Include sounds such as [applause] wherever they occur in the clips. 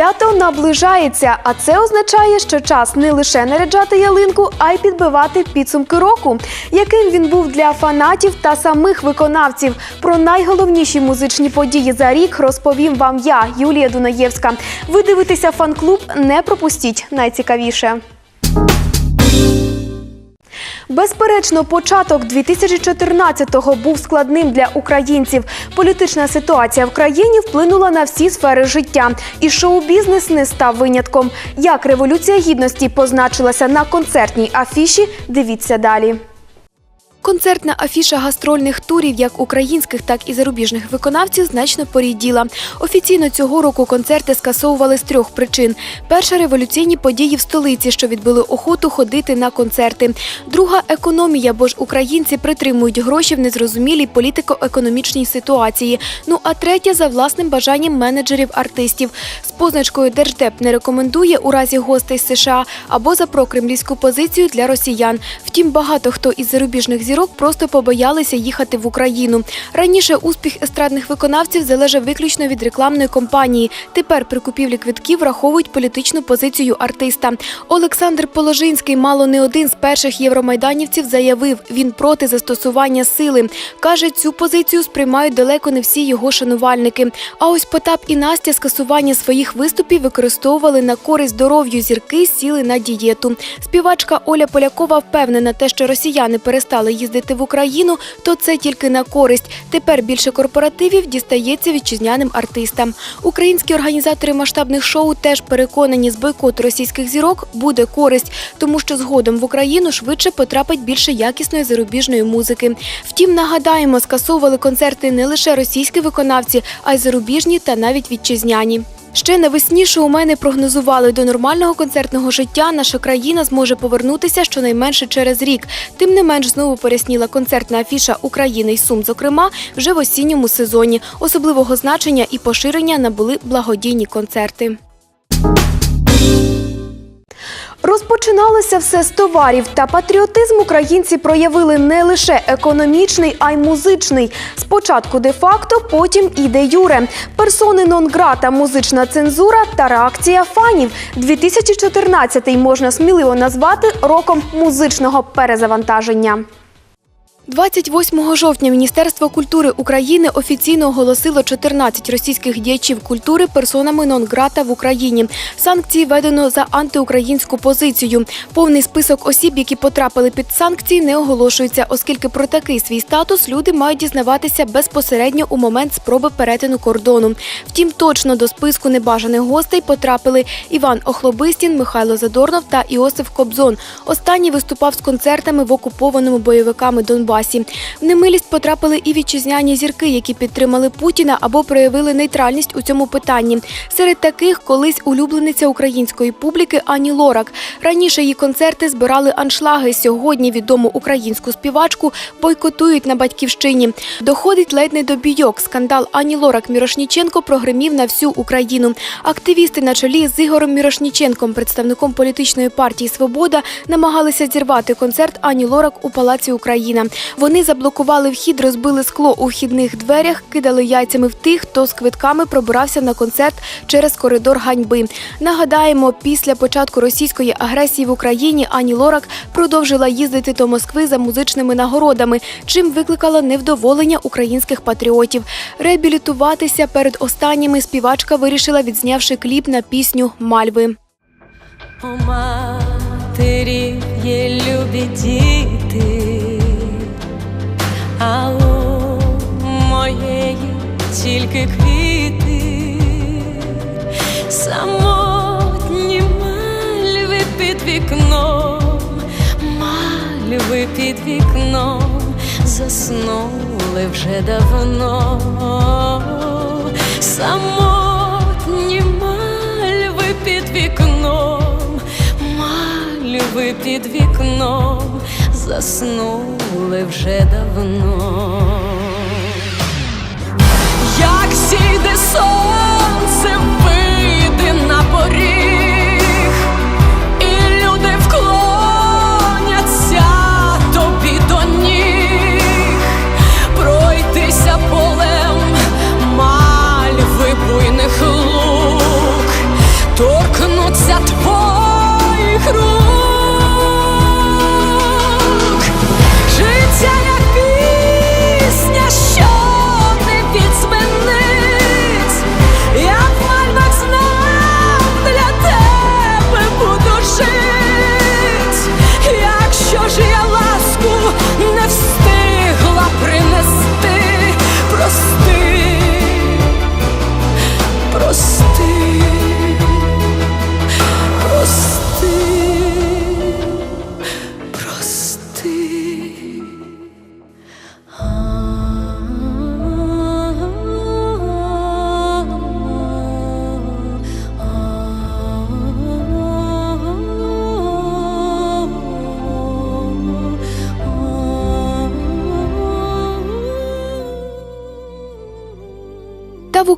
Свято наближається, а це означає, що час не лише наряджати ялинку, а й підбивати підсумки року. Яким він був для фанатів та самих виконавців. Про найголовніші музичні події за рік розповім вам я, Юлія Дунаєвська. Ви дивитеся фан-клуб, не пропустіть найцікавіше. Безперечно, початок 2014-го був складним для українців. Політична ситуація в країні вплинула на всі сфери життя, і шоу-бізнес не став винятком. Як революція гідності позначилася на концертній афіші? Дивіться далі. Концертна афіша гастрольних турів як українських, так і зарубіжних виконавців значно поріділа. Офіційно цього року концерти скасовували з трьох причин: перша революційні події в столиці, що відбили охоту ходити на концерти. Друга економія, бо ж українці притримують гроші в незрозумілій політико-економічній ситуації. Ну а третя за власним бажанням менеджерів артистів. З позначкою Держдеп не рекомендує у разі гостей США або за прокремлівську позицію для росіян. Втім, багато хто із зарубіжних зірок просто побоялися їхати в Україну. Раніше успіх естрадних виконавців залежав виключно від рекламної кампанії. Тепер при купівлі квитків враховують політичну позицію артиста. Олександр Положинський мало не один з перших євромайданівців заявив, він проти застосування сили. Каже, цю позицію сприймають далеко не всі його шанувальники. А ось Потап і Настя скасування своїх виступів використовували на користь здоров'ю зірки, сіли на дієту. Співачка Оля Полякова впевнена, те, що росіяни перестали їздити в Україну, то це тільки на користь. Тепер більше корпоративів дістається вітчизняним артистам. Українські організатори масштабних шоу теж переконані, з бойкоту російських зірок буде користь, тому що згодом в Україну швидше потрапить більше якісної зарубіжної музики. Втім, нагадаємо, скасовували концерти не лише російські виконавці, а й зарубіжні та навіть вітчизняні. Ще навесні мене прогнозували, до нормального концертного життя наша країна зможе повернутися щонайменше через рік. Тим не менш, знову порясніла концертна афіша України й Сум, зокрема, вже в осінньому сезоні. Особливого значення і поширення набули благодійні концерти. Розпочиналося все з товарів, та патріотизм українці проявили не лише економічний, а й музичний. Спочатку де-факто, потім і де юре. Персони нон-грата, музична цензура та реакція фанів. 2014-й можна сміливо назвати роком музичного перезавантаження. 28 жовтня Міністерство культури України офіційно оголосило 14 російських діячів культури персонами нон-грата в Україні. Санкції введено за антиукраїнську позицію. Повний список осіб, які потрапили під санкції, не оголошується, оскільки про такий свій статус люди мають дізнаватися безпосередньо у момент спроби перетину кордону. Втім, точно до списку небажаних гостей потрапили Іван Охлобистін, Михайло Задорнов та Іосиф Кобзон. Останній виступав з концертами в окупованому бойовиками Донбасі. В немилість потрапили і вітчизняні зірки, які підтримали Путіна або проявили нейтральність у цьому питанні. Серед таких колись улюблениця української публіки Ані Лорак. Раніше її концерти збирали аншлаги. Сьогодні відому українську співачку бойкотують на батьківщині. Доходить ледь не до бійок. Скандал Ані Лорак Мірошніченко прогримів на всю Україну. Активісти на чолі з Ігорем Мірошніченком, представником політичної партії Свобода, намагалися зірвати концерт Ані Лорак у Палаці Україна. Вони заблокували вхід, розбили скло у вхідних дверях, кидали яйцями в тих, хто з квитками пробирався на концерт через коридор ганьби. Нагадаємо, після початку російської агресії в Україні Ані Лорак продовжила їздити до Москви за музичними нагородами, чим викликала невдоволення українських патріотів. Реабілітуватися перед останніми співачка вирішила, відзнявши кліп на пісню Мальви. У матері є любі діти, а моєї тільки квіти, самотні мальви під вікном, мальви під вікном заснули вже давно, самотні мальви під вікном, мальви під вікном заснули вже давно. Як сійде сонце,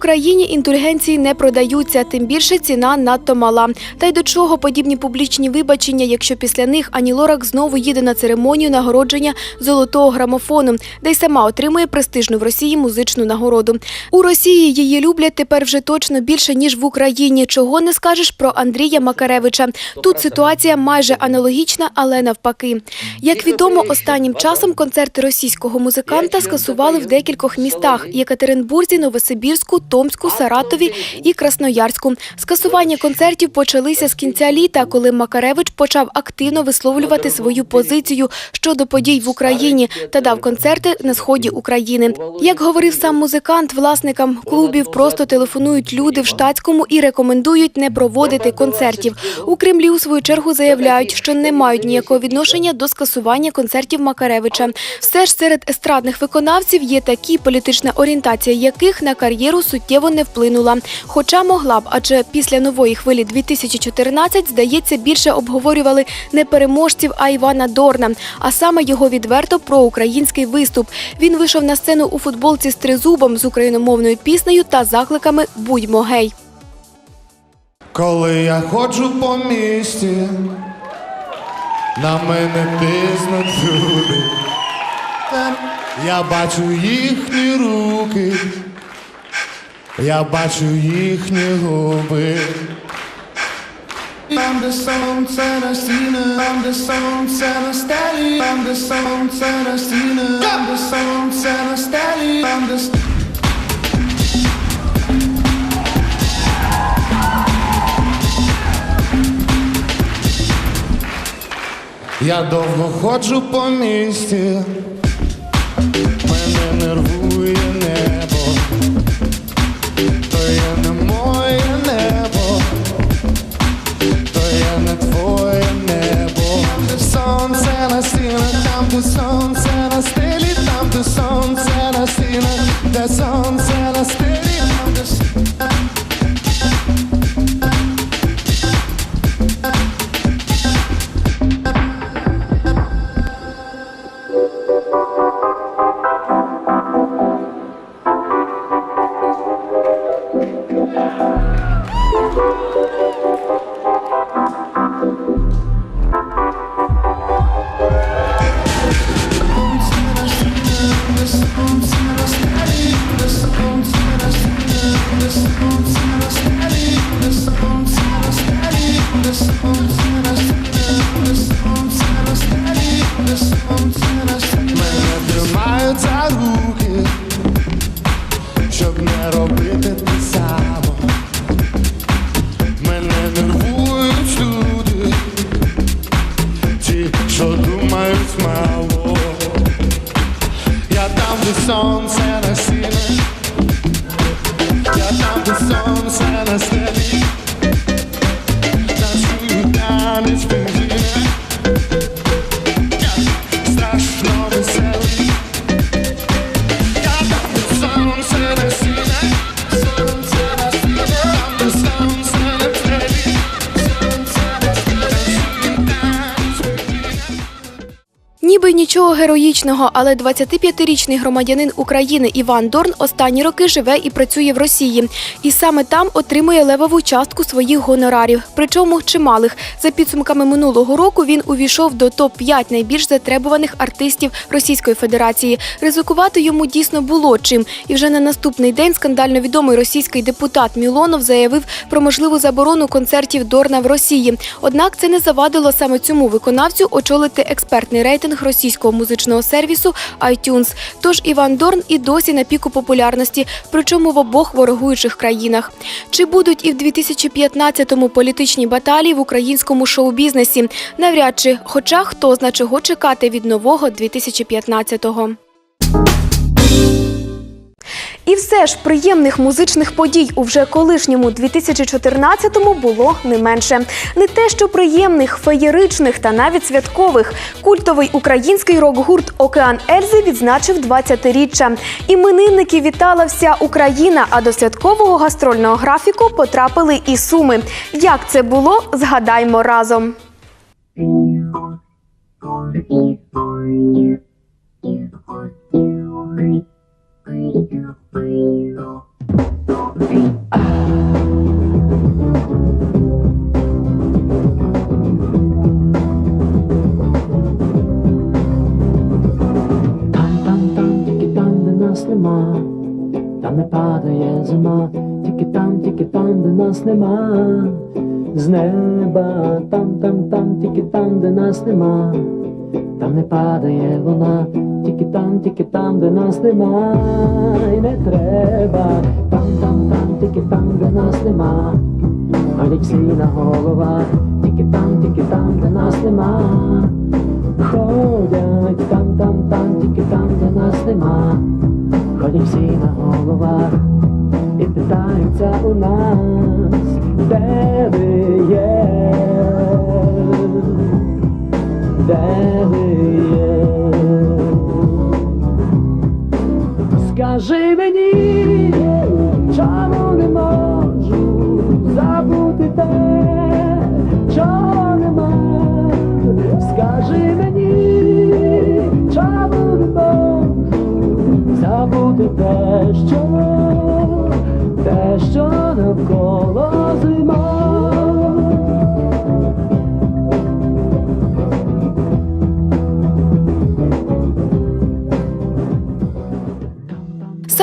Україні індульгенції не продаються, тим більше ціна надто мала. Та й до чого подібні публічні вибачення, якщо після них Ані Лорак знову їде на церемонію нагородження золотого грамофону, де й сама отримує престижну в Росії музичну нагороду. У Росії її люблять тепер вже точно більше ніж в Україні. Чого не скажеш про Андрія Макаревича. Тут ситуація майже аналогічна, але навпаки. Як відомо, останнім часом концерти російського музиканта скасували в декількох містах: Єкатеринбурзі, Новосибірську, Томську, Саратові і Красноярську. Скасування концертів почалися з кінця літа, коли Макаревич почав активно висловлювати свою позицію щодо подій в Україні та дав концерти на сході України. Як говорив сам музикант, власникам клубів просто телефонують люди в штатському і рекомендують не проводити концертів. У Кремлі у свою чергу заявляють, що не мають ніякого відношення до скасування концертів Макаревича. Все ж серед естрадних виконавців є такі, політична орієнтація яких на кар'єру суттєво не вплинула. Хоча могла б, адже після нової хвилі 2014, здається, більше обговорювали не переможців, а Івана Дорна, а саме його відверто проукраїнський виступ. Він вийшов на сцену у футболці з тризубом з україномовною піснею та закликами Будьмо гей. Коли я ходжу по місті, на мене тиснуть люди. Я бачу їхні руки, я бачу їхні губи. Там, де сонце на стіни, там, де сонце на стелі, там, де сонце на стіни, там, де сонце на стелі, там, де Я довго ходжу по місті, де сонце на стелі, там, де сонце на де сонце на де сонце на стінах, нічого героїчного, але 25-річний громадянин України Іван Дорн останні роки живе і працює в Росії. І саме там отримує левову частку своїх гонорарів, причому чималих. За підсумками минулого року він увійшов до топ-5 найбільш затребуваних артистів Російської Федерації. Ризикувати йому дійсно було чим. І вже на наступний день скандально відомий російський депутат Мілонов заявив про можливу заборону концертів Дорна в Росії. Однак це не завадило саме цьому виконавцю очолити експертний рейтинг російського музичного сервісу iTunes. Тож Іван Дорн і досі на піку популярності, причому в обох ворогуючих країнах. Чи будуть і в 2015-му політичні баталії в українському шоу-бізнесі? Навряд чи, хоча хто зна чого чекати від нового 2015-го. І все ж приємних музичних подій у вже колишньому 2014-му було не менше. Не те, що приємних, феєричних та навіть святкових. Культовий український рок-гурт Океан Ельзи відзначив 20-річчя. Іменинники вітала вся Україна, а до святкового гастрольного графіку потрапили і суми. Як це було, згадаймо разом. Там, там, там, тільки там, де нас нема, там не падає зима, тільки там, тільки там, де нас нема, з неба, там, там, там, тільки там, де нас тільки там, тільки там, де нас нема, не треба, там, там, там, тільки там, де нас нема, ходять всі на головах, тільки там, тільки там, де нас нема. Ходять там, там, там, тільки там, де нас нема. Ходять на головах і питаються у нас, де ви є, де ви є. Скажи мені, чому не можу забути те, чого нема. Скажи мені, чому не можу забути те, що, те, що навколо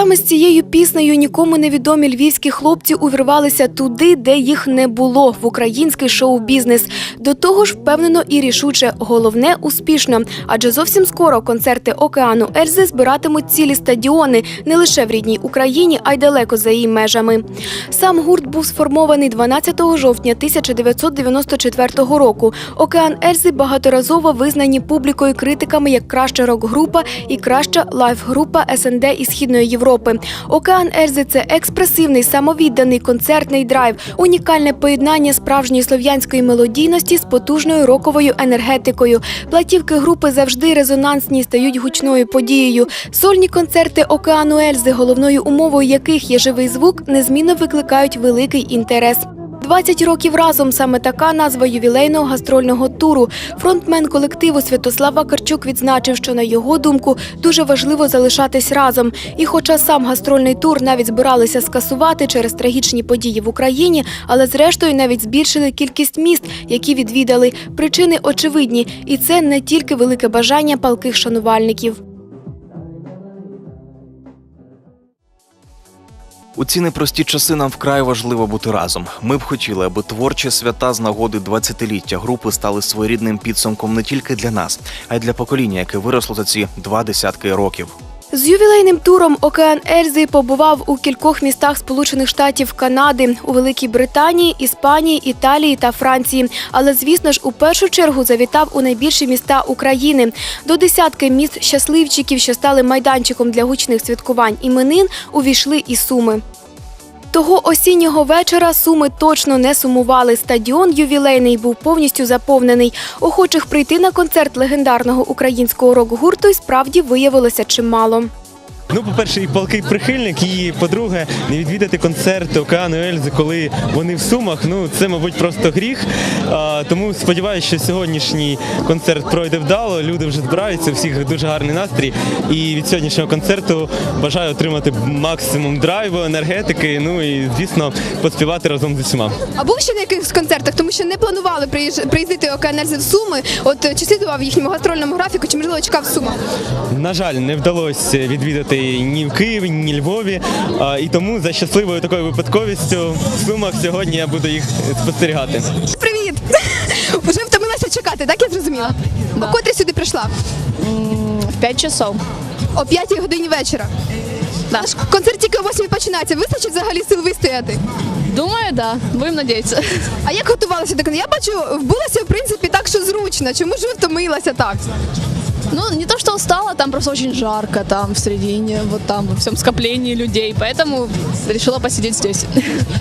Саме з цією піснею нікому невідомі львівські хлопці увірвалися туди, де їх не було в український шоу-бізнес. До того ж, впевнено і рішуче, головне успішно. Адже зовсім скоро концерти океану Ельзи збиратимуть цілі стадіони не лише в рідній Україні, а й далеко за її межами. Сам гурт був сформований 12 жовтня 1994 року. Океан Ельзи багаторазово визнані публікою критиками як краща рок-група і краща лайф-група СНД і Східної Європи. Океан Ельзи це експресивний, самовідданий концертний драйв, унікальне поєднання справжньої слов'янської мелодійності з потужною роковою енергетикою. Платівки групи завжди резонансні, стають гучною подією. Сольні концерти Океану Ельзи, головною умовою яких є живий звук, незмінно викликають великий інтерес. 20 років разом саме така назва ювілейного гастрольного туру. Фронтмен колективу Святослав Вакарчук відзначив, що на його думку дуже важливо залишатись разом. І хоча сам гастрольний тур навіть збиралися скасувати через трагічні події в Україні, але зрештою навіть збільшили кількість міст, які відвідали. Причини очевидні, і це не тільки велике бажання палких шанувальників. У ці непрості часи нам вкрай важливо бути разом. Ми б хотіли, аби творчі свята з нагоди 20-ліття групи стали своєрідним підсумком не тільки для нас, а й для покоління, яке виросло за ці два десятки років. З ювілейним туром Океан Ельзи побував у кількох містах Сполучених Штатів Канади, у Великій Британії, Іспанії, Італії та Франції. Але, звісно ж, у першу чергу завітав у найбільші міста України. До десятки міст щасливчиків, що стали майданчиком для гучних святкувань іменин, увійшли і суми. Того осіннього вечора суми точно не сумували. Стадіон ювілейний був повністю заповнений. Охочих прийти на концерт легендарного українського рок-гурту й справді виявилося чимало. Ну, по-перше, і палкий прихильник, і по-друге, не відвідати концерти Океану Ельзи, коли вони в сумах. Ну це, мабуть, просто гріх. А, тому сподіваюся, що сьогоднішній концерт пройде вдало. Люди вже збираються, у всіх дуже гарний настрій. І від сьогоднішнього концерту бажаю отримати максимум драйву, енергетики. Ну і звісно, поспівати разом з усіма. А був ще на якихось концертах, тому що не планували приїздити Океанельзи в Суми. От чи слідував їхньому гастрольному графіку, чи можливо чекав в Сумах? На жаль, не вдалося відвідати ні в Києві, ні Львові. А, і тому за щасливою такою випадковістю в Сумах сьогодні я буду їх спостерігати. Привіт! [laughs] Уже втомилася чекати, так я зрозуміла? О котрі сюди прийшла? В 5 часов. О 5 годині вечора. Наш концерт тільки о 8 починається. Вистачить взагалі сил вистояти. Думаю, да. Будем надеяться. [laughs] А як готувалася до концерту? Я бачу, вбулася в принципі так, що зручно. Чому ж ви втомилася так? Ну, не то, что устала, там просто очень жарко, там в середине, вот там, во всем скоплении людей, поэтому решила посидеть здесь.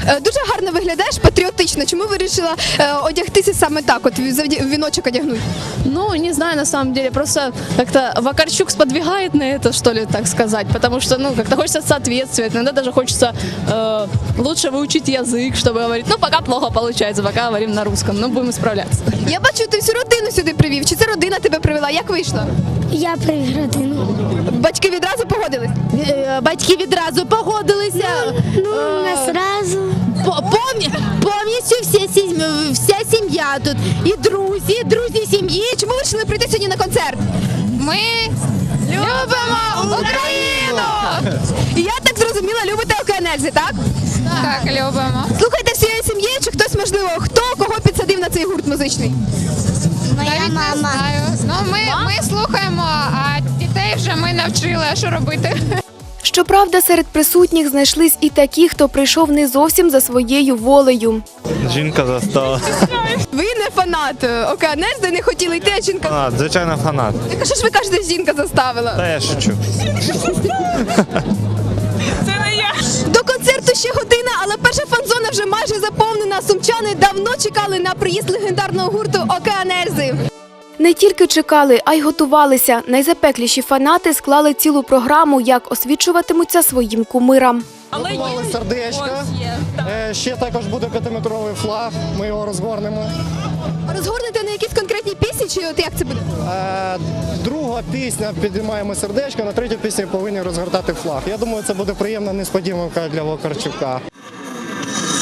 Е, Дуже гарно виглядаєш, патріотично. Чому вирішила е, одягтися саме так? От завді- віночок одягнути? Ну, не знаю, на самом деле, просто как-то Вакарчук сподвигает на это, что ли, так сказать, потому что, ну, как-то хочется соответствовать, иногда даже хочется э, лучше выучить язык, чтобы говорить, ну, пока плохо получается, пока говорим на русском, но будем исправляться. Я бачу, ти всю родину сюди привів. Чи це родина тебе привела? Як вийшло? Я привіз родину. Батьки відразу погодились? Е, Батьки відразу погодилися. Ну, не сразу. Повні- повністю вся, сім- вся сім'я тут. І друзі, і друзі сім'ї. Чому ви вирішили прийти сьогодні на концерт? Ми любимо Україну! І я так зрозуміла, любите ОКНЛЗ, так? Так, любимо. Слухайте сім'єю, чи хтось, можливо, хто кого підсадив на цей гурт музичний? Моя мама. Ну, ми, ми слухаємо, а дітей вже ми навчили, а що робити. Щоправда, серед присутніх знайшлись і такі, хто прийшов не зовсім за своєю волею. Жінка застала. Ви не фанат ОКНЛЗ, де не хотіли йти, а жінка. А, звичайно, фанат. Так а що ж ви кажете, жінка заставила? Та я шучу. До концерту ще година, але перша фан-зона вже майже заповнена. Сумчани давно чекали на приїзд легендарного гурту ОКНЛЗ. Не тільки чекали, а й готувалися. Найзапекліші фанати склали цілу програму, як освічуватимуться своїм кумирам. Мали сердечка. Е, Ще також буде п'ятиметровий флаг. Ми його розгорнемо. Розгорнете на якісь конкретні пісні, чи от як це буде? Е, Друга пісня підіймаємо сердечко, на третю пісню повинні розгортати флаг. Я думаю, це буде приємна несподіванка для Вокарчука.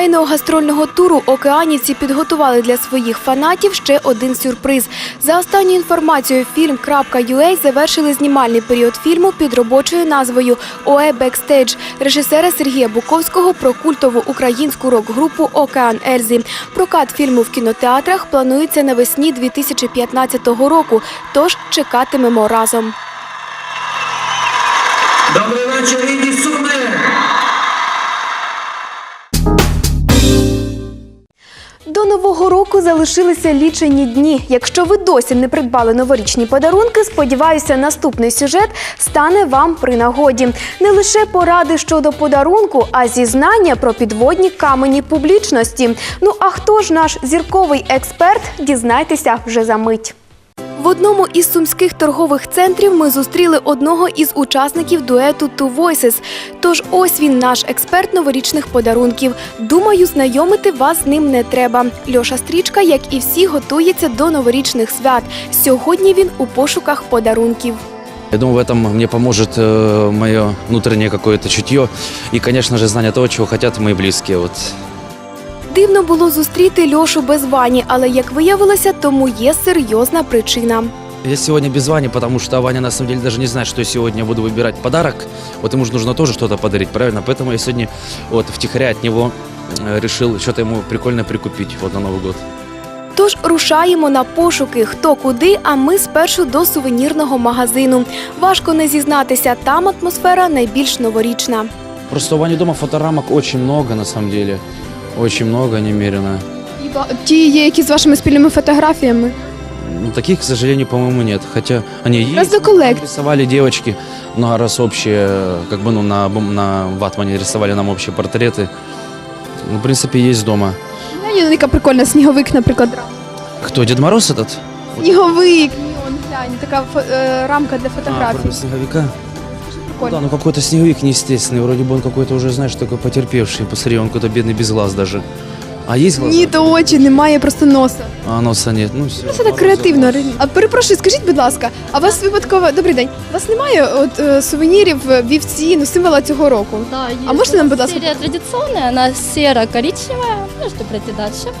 ювілейного гастрольного туру, океанівці підготували для своїх фанатів ще один сюрприз. За останньою інформацією, фільм.ua завершили знімальний період фільму під робочою назвою ОЕ Бекстейдж режисера Сергія Буковського про культову українську рок-групу Океан Ельзі. Прокат фільму в кінотеатрах планується навесні 2015 року. Тож чекатимемо разом. Добрий вечір, рідні До нового року залишилися лічені дні. Якщо ви досі не придбали новорічні подарунки, сподіваюся, наступний сюжет стане вам при нагоді. Не лише поради щодо подарунку, а зізнання про підводні камені публічності. Ну а хто ж наш зірковий експерт? Дізнайтеся вже за мить. В одному із сумських торгових центрів ми зустріли одного із учасників дуету Two Voices. Тож ось він, наш експерт новорічних подарунків. Думаю, знайомити вас з ним не треба. Льоша Стрічка, як і всі, готується до новорічних свят. Сьогодні він у пошуках подарунків. Я думаю, в этом мне поможет э, мое внутреннее какое-то чутье и, конечно же, знание того, чего хотят мои близкие. Вот Дивно було зустріти Льошу без Вані, але як виявилося, тому є серйозна причина. я сегодня без Вани, потому что Ваня на самом деле даже не знает, что я сегодня буду выбирать подарок. Вот ему же нужно тоже что-то подарить, правильно? Поэтому я сегодня вот втихаря от него э, решил что-то ему прикольно прикупить вот на Новый год. Тож рушаємо на пошуки хто куди, а ми спершу до сувенірного магазину. Важко не зізнатися, там атмосфера найбільш новорічна. Просто у Вани дома фоторамок очень много, на самом деле. Очень много, немерено. Ті є які з вашими спільними фотографіями. Ну, таких, к сожалению, по-моему, нет. Хотя они есть. Просто коллект. Рисовали девочки много раз общие, как бы, ну, на, бум- на ватмане рисовали нам общие портреты. Ну, в принципе, есть дома. Є така прикольна сніговик, наприклад. Кто, Дед Мороз этот? Сніговик, ні, он глянь, така фо- е, рамка для А, фотографій. про снеговика? Прикольно. Да, ну какой-то снеговик неестественный. Вроде бы он какой-то уже, знаешь, такой потерпевший. Посмотри, он какой-то бедный без глаз даже. А есть глаза? Ні, то очі, немає просто носа. А носа нет. Ну, все. Ну, Це так креативно. реально. А перепрошую, скажіть, будь ласка, а у вас випадково добрий день? У вас немає от е, сувенірів е, вівці, ну символа цього року? Да, А можете нам, будь ласка, Серия традиционная, она серо-коричневая. Ну, что пройти дальше?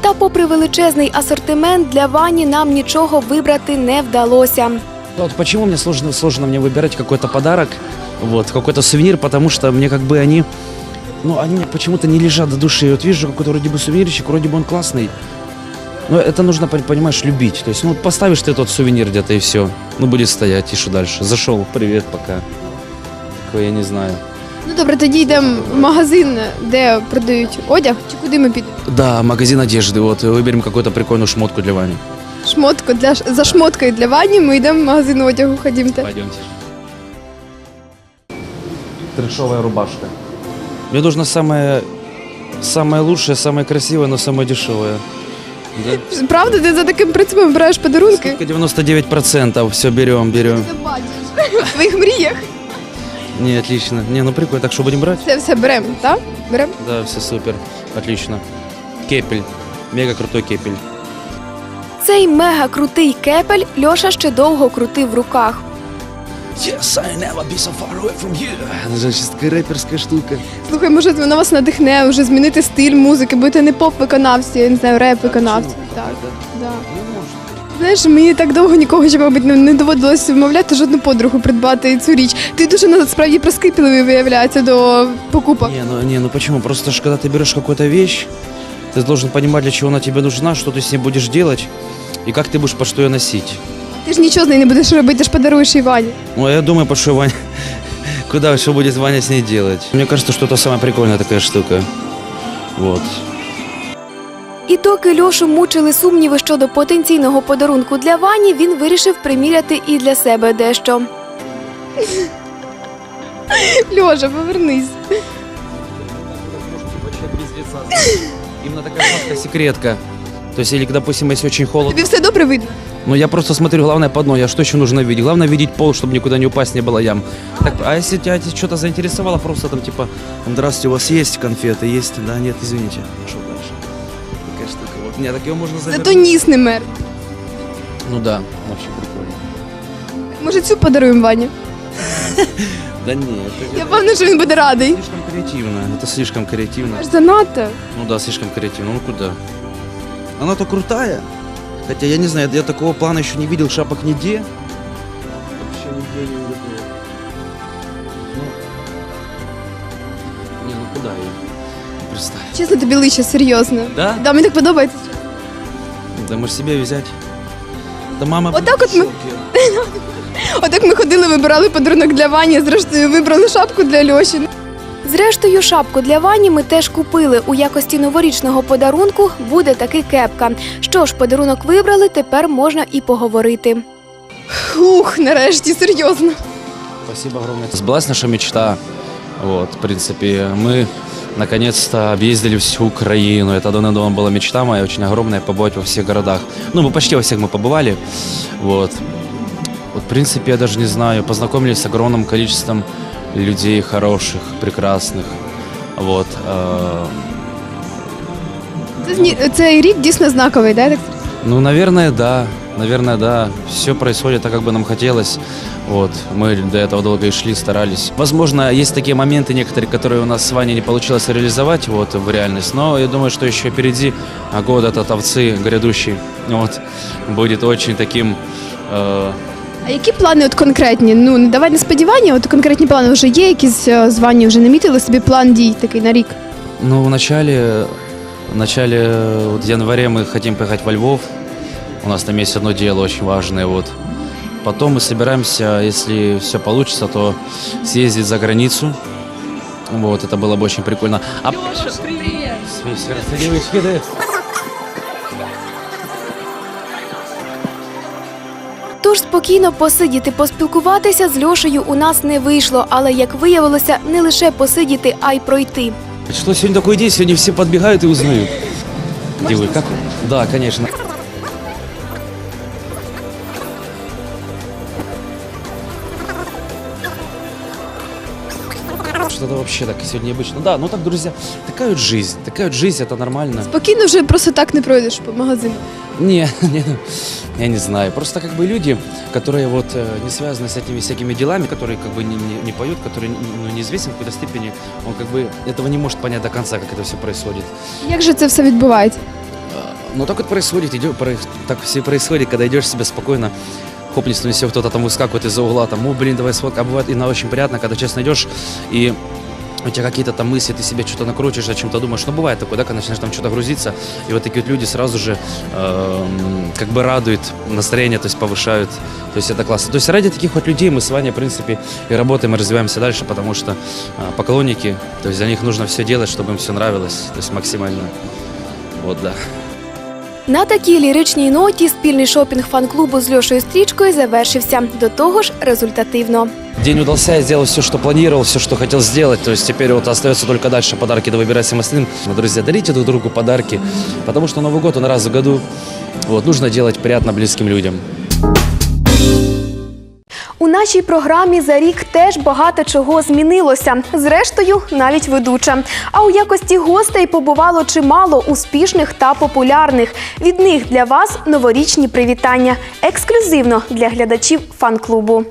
Та, попри величезний асортимент, для Вані нам нічого вибрати не вдалося. Вот почему мне сложно, сложно мне выбирать какой-то подарок, вот, какой-то сувенир, потому что мне как бы они, ну, они мне почему-то не лежат до души. Вот вижу какой-то вроде бы сувенирчик, вроде бы он классный, но это нужно, пон- понимаешь, любить. То есть, ну, вот поставишь ты тот сувенир где-то и все, ну, будет стоять, что дальше? Зашел, привет, пока. Такое я не знаю. Ну добре, тоді йдемо в магазин, де продають одяг, чи куди ми підемо? Да, магазин одежды, вот, выберем какую-то прикольную шмотку для Вани. Шмотку для за шмоткою для Вані. Ми йдемо в магазин одягу. Ходімте. Пойдемте. Трешовая рубашка. Мне нужно самое, самое лучшее, самое красивое, но самое дешевое. Да? [laughs] Правда, ти за таким принципом вибираєш подарунки? Скидка 99%. Все, берем, берем. Ти бачиш [laughs] в своїх мріях. Не, отлично. Не, ну прикольно. Так что будем брать? Це все беремо, так? Беремо. Да, все супер. Отлично. Кепель. Мега крутой кепель. Цей мега крутий кепель Льоша ще довго крутив в руках. Yes, I never be so far away from you. Это же чисто рэперская штука. Слухай, може вона вас надихне вже змінити стиль музики, бути не поп-виконавці, я не знаю, реп-виконавці. Так, да. Знаєш, мені так довго нікого ще, мабуть, не- не доводилось вмовляти жодну подругу придбати цю річ. Ти дуже насправді прискіпливий виявляється до покупок. Не, ну, не, ну почему? Просто ж, когда ты берешь какую-то вещь, ты должен понимать, для чего она тебе нужна, что ты с ней будешь делать и как ты будешь по что ее носить. Ти ж нічого з нею не будеш робити, ти ж подаруєш Івані. Ну, а я думаю, по что Ваня... [laughs] Куда, что будет Ваня с ней делать? Мне кажется, что это самая прикольная такая штука. Вот. І доки Льошу мучили сумніви щодо потенційного подарунку для Вані, він вирішив приміряти і для себе дещо. Льоша, повернись. Именно такая маска секретка. То есть, или, допустим, если очень холодно, Тобі все добре видно? Ну, я просто смотрю, главное по дну, я что еще нужно видеть? Главное видеть пол, чтобы никуда не упасть, не было ям. Так, а если тебя что-то заинтересовало, просто там типа, здравствуйте, у вас есть конфеты? Есть? Да, нет, извините. Пошел дальше. Такая штука. Вот. Не, так ее можно Зато завернуть. ніс не мер. Ну да, вообще прикольно. Може, цю подаруємо Вані? [laughs] Да нет, это, Я певна, що він буде радий. слишком креативно. Это слишком креативно. Аж занадто. Ну да, слишком креативно. Ну куда? Она-то крутая. Хотя я не знаю, я такого плана еще не видел шапок нигде. Вообще нигде не видел. Ну, не, ну куда ее? Представь. Чесно, тобі лише, серйозно. Да? Да, мені так подобається. Да можешь себе взять. Да мама Вот будет так вот в мы- шоке. [laughs] Отак ми ходили, вибирали подарунок для Вані, зрештою вибрали шапку для Льоші. Зрештою, шапку для Вані ми теж купили. У якості новорічного подарунку буде таки кепка. Що ж, подарунок вибрали, тепер можна і поговорити. Ух, нарешті, серйозно. Спасибо огромное. Сбылась наша мечта. Вот, в принципе, мы наконец-то объездили всю Украину. Это давно-давно была мечта моя, очень огромная, побывать во всех городах. Ну, мы почти во всех мы побывали. Вот. Вот, в принципе, я даже не знаю, познакомились с огромным количеством людей хороших, прекрасных. Вот. э, Це, зні- цей рік дійсно знаковий, да? так? Ну, наверное, да. Наверное, да. Все происходит так, как бы нам хотелось. Вот. Мы до этого долго и шли, старались. Возможно, есть такие моменты некоторые, которые у нас с Ваней не получилось реализовать вот, в реальность. Но я думаю, что еще впереди а год этот овцы грядущий вот, будет очень таким... э, А які плани от конкретні? Ну, не давай не сподівання, от конкретні плани вже є, якісь е, з Вані вже намітили собі план дій такий на рік. Ну, в начале, в начале э, вот, января мы хотим поехать во Львов. У нас там есть одно дело очень важное. Вот. Потом мы собираемся, если все получится, то съездить за границу. Вот, это было бы очень прикольно. А... Леша, привет! Спокійно посидіти, поспілкуватися з Льошею у нас не вийшло, але як виявилося, не лише посидіти, а й пройти. Что сегодня такой день? Сегодня все подбегают и узнают. Где вы? Как? Да, конечно. Что-то вообще так сегодня необычно. Да, ну так, друзья, такая вот жизнь. Такая вот жизнь, это нормально. Спокійно вже просто так не пройдеш по магазину. Не, [laughs] не, ну, я не знаю. Просто как бы люди, которые вот э, не связаны с этими всякими делами, которые как бы не, не, не поют, которые ну, неизвестен в какой-то степени, он как бы этого не может понять до конца, как это все происходит. Як же це все відбувається? Ну так вот происходит, идет, про- так все происходит, когда идешь себе спокойно, хопнется на все кто-то там выскакивает из-за угла, там, о, блин, давай сфоткай. А бывает иногда очень приятно, когда честно идешь и у тебя какие-то там мысли, ты себе что-то накрутишь, о чем-то думаешь. Ну, бывает такое, да, когда начинаешь там что-то грузиться, и вот такие вот люди сразу же эм, как бы радуют настроение, то есть повышают. То есть это классно. То есть ради таких вот людей мы с Ваней, в принципе, и работаем, и развиваемся дальше, потому что э, поклонники, то есть за них нужно все делать, чтобы им все нравилось, то есть максимально. Вот, да. На такій ліричній ноті спільний шопінг фан-клубу з Льошою Стрічкою завершився. До того ж, результативно. День удался, я сделал все, что планировал, все, что хотел сделать. То есть теперь вот остается только дальше подарки довыбирать всем остальным. Но, друзья, дарите друг другу подарки, потому что Новый год, он раз в году. Вот, нужно делать приятно близким людям. У нашій програмі за рік теж багато чого змінилося. Зрештою, навіть ведуча. А у якості гостей побувало чимало успішних та популярних. Від них для вас новорічні привітання. Ексклюзивно для глядачів фан-клубу.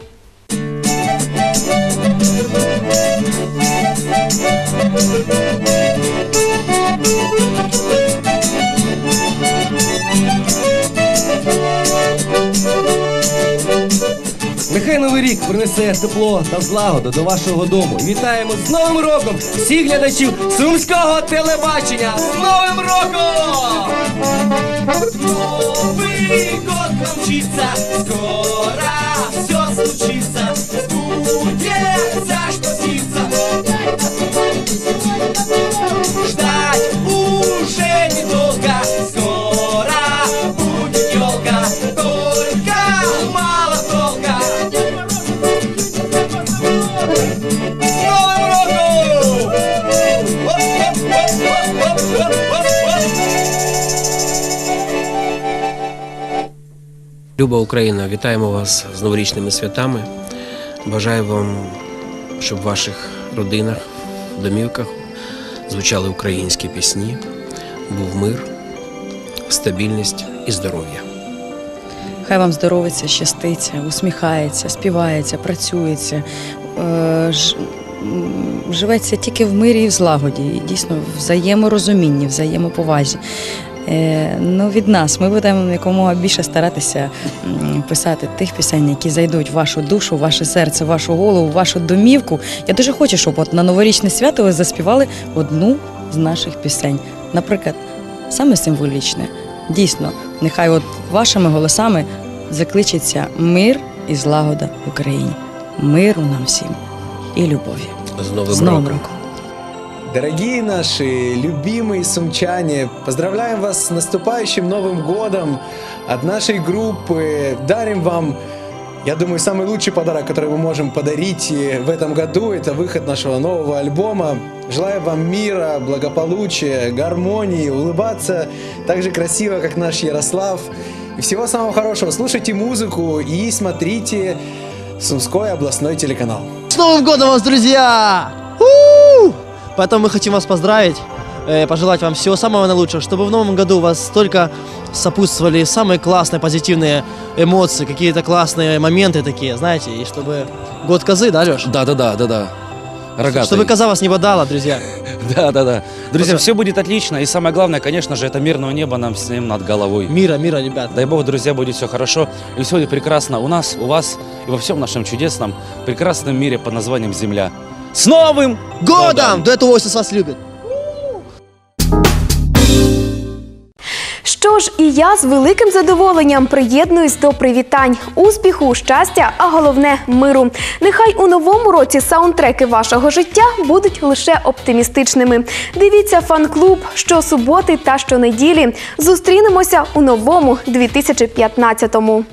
Нехай новий рік принесе тепло та злагоду до вашого дому. Вітаємо з Новим роком всіх глядачів сумського телебачення. З Новим роком! Новий год скоро все случится, Люба Україна, вітаємо вас з новорічними святами. Бажаю вам, щоб в ваших родинах, домівках звучали українські пісні, був мир, стабільність і здоров'я. Хай вам здоровиться, щаститься, усміхається, співається, працюється, е, живеться тільки в мирі і в злагоді, і дійсно взаєморозумінні, взаємоповазі. Е, Ну, від нас ми будемо якомога більше старатися писати тих пісень, які зайдуть в вашу душу, в ваше серце, в вашу голову, в вашу домівку. Я дуже хочу, щоб от на новорічне свято ви заспівали одну з наших пісень. Наприклад, саме символічне. Дійсно, нехай от вашими голосами закличеться мир і злагода в Україні. Миру нам всім і любові. З Новим З Новим роком! роком! Дорогие наши любимые сумчане, поздравляем вас с наступающим Новым годом от нашей группы. Дарим вам, я думаю, самый лучший подарок, который мы можем подарить э, в этом году. Это выход нашего нового альбома. Желаю вам мира, благополучия, гармонии, улыбаться так же красиво, как наш Ярослав. И всего самого хорошего. Слушайте музыку и смотрите Сумской областной телеканал. С Новым годом вас, друзья! У! Поэтому мы хотим вас поздравить, э, пожелать вам всего самого наилучшего, чтобы в новом году вас только сопутствовали самые классные, позитивные эмоции, какие-то классные моменты такие, знаете, и чтобы год козы, да, Леш? Да, да, да, да, да. Рогатый. Чтобы коза вас не бодала, друзья. Да, да, да. Друзья, все будет отлично. И самое главное, конечно же, это мирного неба нам всем над головой. Мира, мира, ребят. Дай Бог, друзья, будет все хорошо. И все будет прекрасно у нас, у вас и во всем нашем чудесном, прекрасном мире под названием Земля. С Новым Годом! Дуэт Voices вас любит. Що ж, і я з великим задоволенням приєднуюсь до привітань, успіху, щастя, а головне миру. Нехай у новому році саундтреки вашого життя будуть лише оптимістичними. Дивіться фан-клуб щосуботи та щонеділі. Зустрінемося у новому 2015-му.